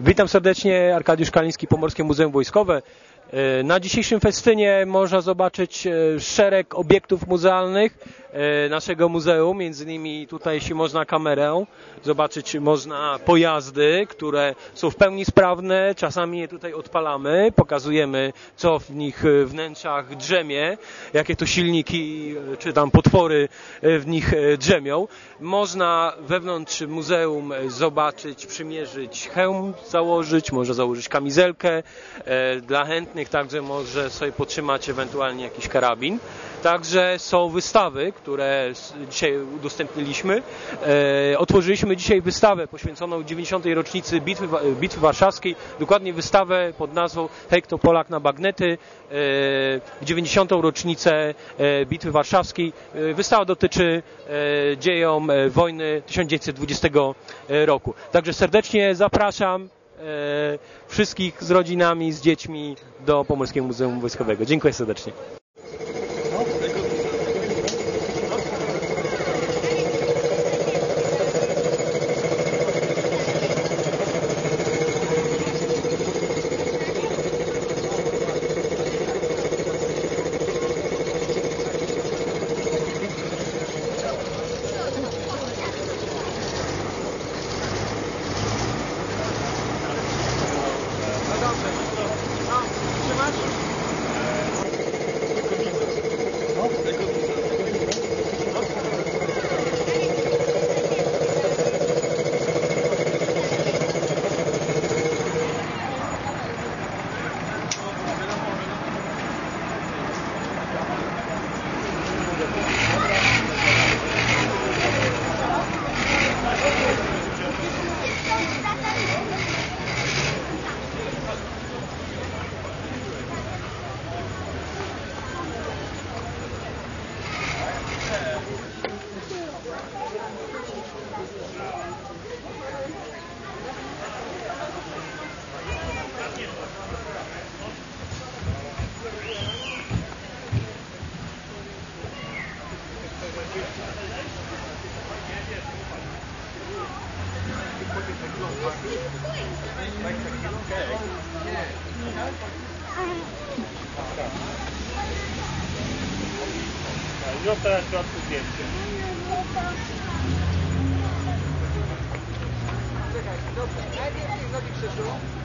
Witam serdecznie, Arkadiusz Kaliński, Pomorskie Muzeum Wojskowe. E, Na dzisiejszym festynie można zobaczyć e, szereg obiektów muzealnych naszego muzeum, między innymi tutaj, jeśli można kamerę, zobaczyć można pojazdy, które są w pełni sprawne, czasami je tutaj odpalamy, pokazujemy co w nich e, wnętrzach drzemie, jakie to silniki e, czy tam potwory e, w nich e, drzemią. Można wewnątrz muzeum e, zobaczyć, przymierzyć hełm, założyć, można założyć kamizelkę. E, Dla chętnych także może sobie potrzymać ewentualnie jakiś karabin. Także są wystawy, które dzisiaj udostępniliśmy. E, Otworzyliśmy dzisiaj wystawę poświęconą 90. rocznicy Bitwy, Bitwy Warszawskiej. Dokładnie wystawę pod nazwą Hej, to Polak na bagnety. e, W 90. rocznicę e, Bitwy Warszawskiej. E, Wystawa dotyczy e, dziejom e, wojny 1920 roku. Także serdecznie zapraszam e, wszystkich z rodzinami, z dziećmi do Pomorskiego Muzeum Wojskowego. Dziękuję serdecznie. Zrób teraz środku zdjęcie. to na stację zasuwali, także nie,